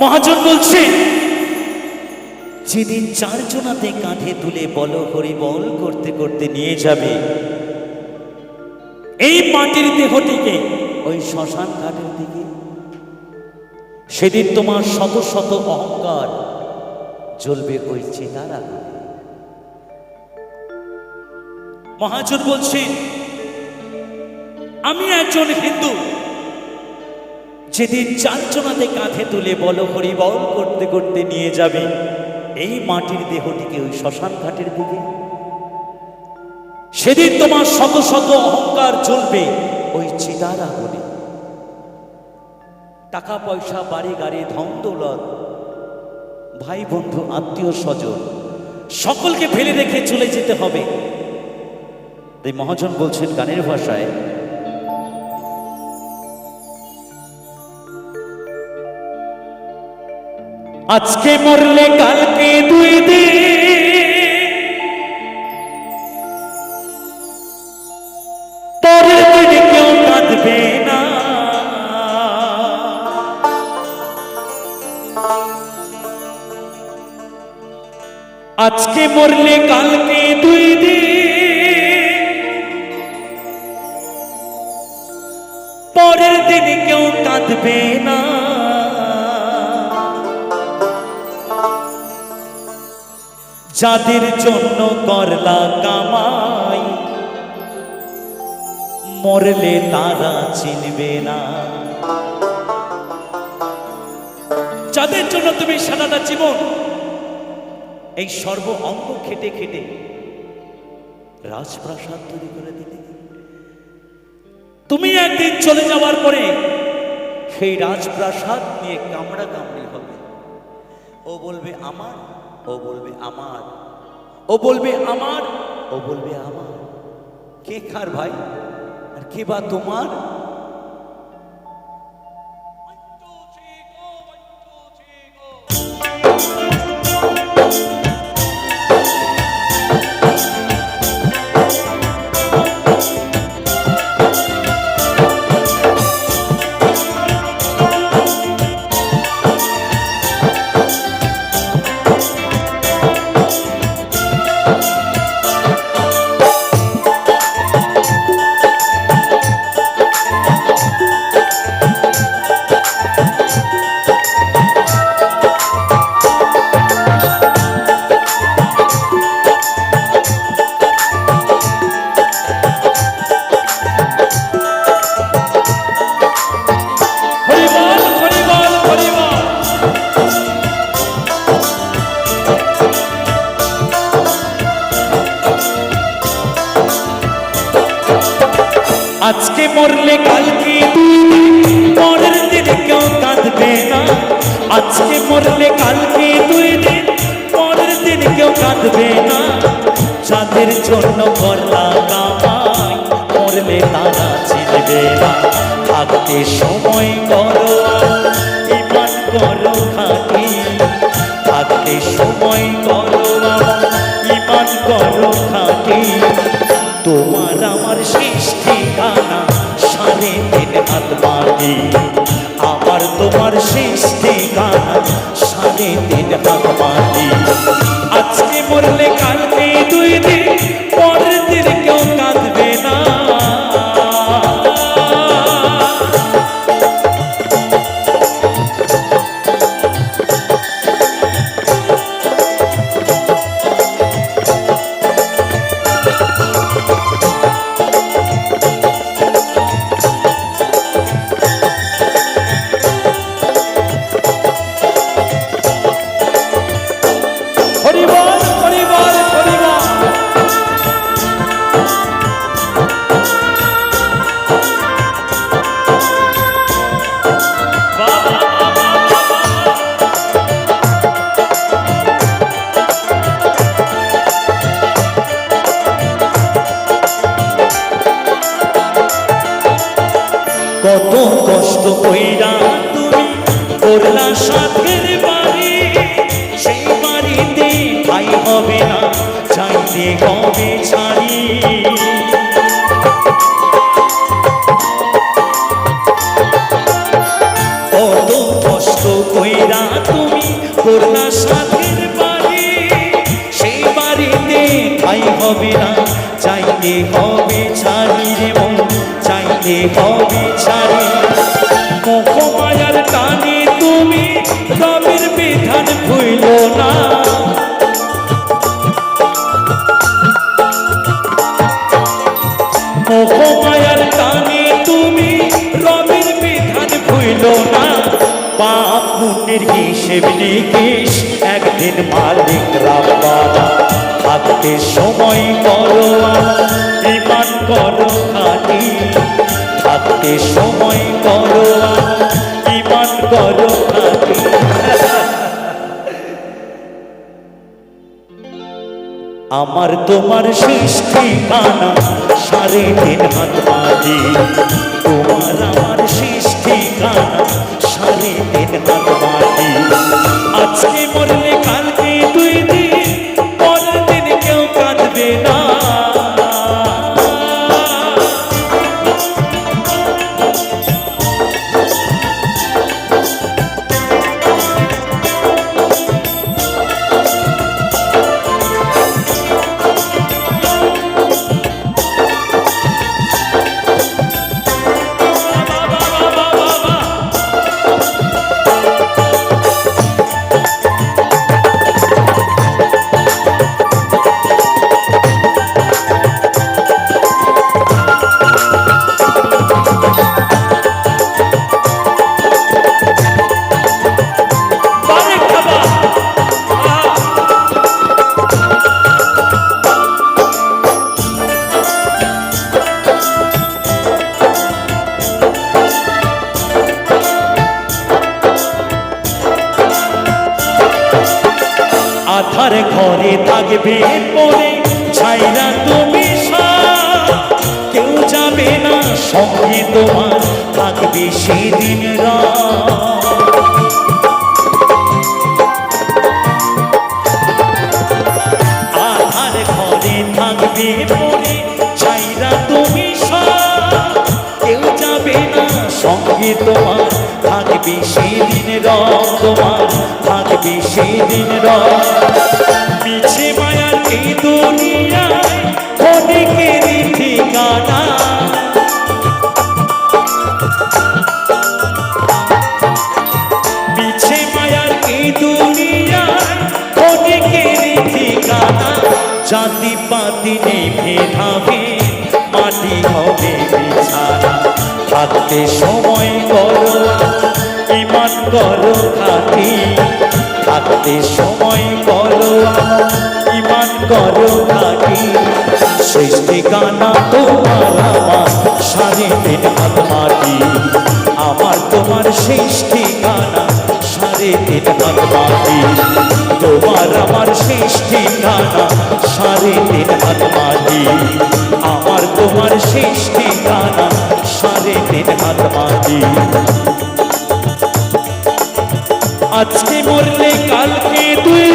মহাজন বলছে যেদিন চারজনাতে কাঁধে তুলে বল হরি বল করতে করতে নিয়ে যাবে এই মাটির দেহটিকে ওই শ্মশান ঘাটের দিকে। সেদিন তোমার শত শত অহংকার জ্বলবে ওই চেতার আগুনে। মহাজন বলছেন আমি একজন হিন্দু। যেদিন চারজনাতে কাঁধে তুলে বল হরি বল করতে করতে নিয়ে যাবে, এই মাটির দেহটিকে ওই শ্মশান ঘাটের দিকে। সেদিন তোমার শত শত অহংকার চলবে ওই চিতার আগুনে। টাকা পয়সা, বাড়ি গাড়ি, ধন দৌলত, ভাই বন্ধু, আত্মীয় স্বজন, সকলকে ফেলে রেখে চলে যেতে হবে। তাই মহাজন বলছেন গানের ভাষায় আজকে মরলে কালকে দুই দিন। পরের দিনে কেউ কাঁদবে না। আজকে মরলে কালকে দুই দিন। পরের দিনে কেউ কাঁদবে না। যাদের জন্য করলা কামাই, মরলে তারা চিনবে না। যাদের জন্য তুমি সারাটা জীবন এই সর্ব অঙ্গ খেটে খেটে রাজপ্রাসাদ তৈরি করে দিলে। তুমি একদিন চলে যাওয়ার পরে সেই রাজপ্রাসাদ নিয়ে কামড়া কামড়ি হবে। ও বলবে, আমার ও বলবে আমার, ও বলবে আমার, ও বলবে আমার। কে কার ভাই? আর কে বা তোমার? আজকে মরলে কালকে পরের দিন কেউ কাঁদবে না। আজকে মরলে কালকে দুই দিন? পরের দিন কেউ কাঁদবে না। যাদের জন্য করলা কামাই, মরলে তারা চিনবে না। থাকতে সময় করো, ইমান করো। হাত আবার তোমার শেষ ঠিকানা সাড়ে তিন হাত মাটি কত কষ্ট কইরা তুমি করলা সাথের বাড়ি। সেই বাড়িতে ঠাই হবে না, চাইতে কবে ছাড়ি। কত কষ্ট কইরা তোর না সাথের বাড়ি। সেই বাড়িতে ঠাই হবে না, চাইতে হবে ছাড়ি রে চাইতে হবে ছাড়ি। মোহমায়ার টানে তুমি বিধান ভুইল না। তুমি বিধান ভুইল না। হিসেব নিকেশ একদিন মালিক রাব্বানা থাকতে সময় করো ইমান করো থাকতে সময় করো ইমান করো আমার তোমার সৃষ্টি কানা সাড়ে তিন হাত মাঝি তোমার আমার সৃষ্টি কানা সাড়ে তিন হাত পরে ছাইরা তুমি। কেউ যাবে না সঙ্গে তোমার, থাকবে সেদিন আধার ঘরে থাকবে পরে ছাইরা তুমি। কেউ যাবে না সঙ্গে তোমার, থাকবে সেদিন রং তোমার, থাকবে সেদিন রং পিছে জাতি পাতি নেই ভেদাভে মাটি হবে বিছানা। সময় করো ইমান করো খাতি থাকতে সময় শেষ ঠিকানা তোমার আমার সাড়ে তিন হাত মাটি। আমার তোমার শেষ ঠিকানা সাড়ে তিন হাত মাটি। তোমার আমার শেষ ঠিকানা সাড়ে তিন হাত আমার তোমার শেষ ঠিকানা সাড়ে তিন হাত আজকে মরলে কালকে তুই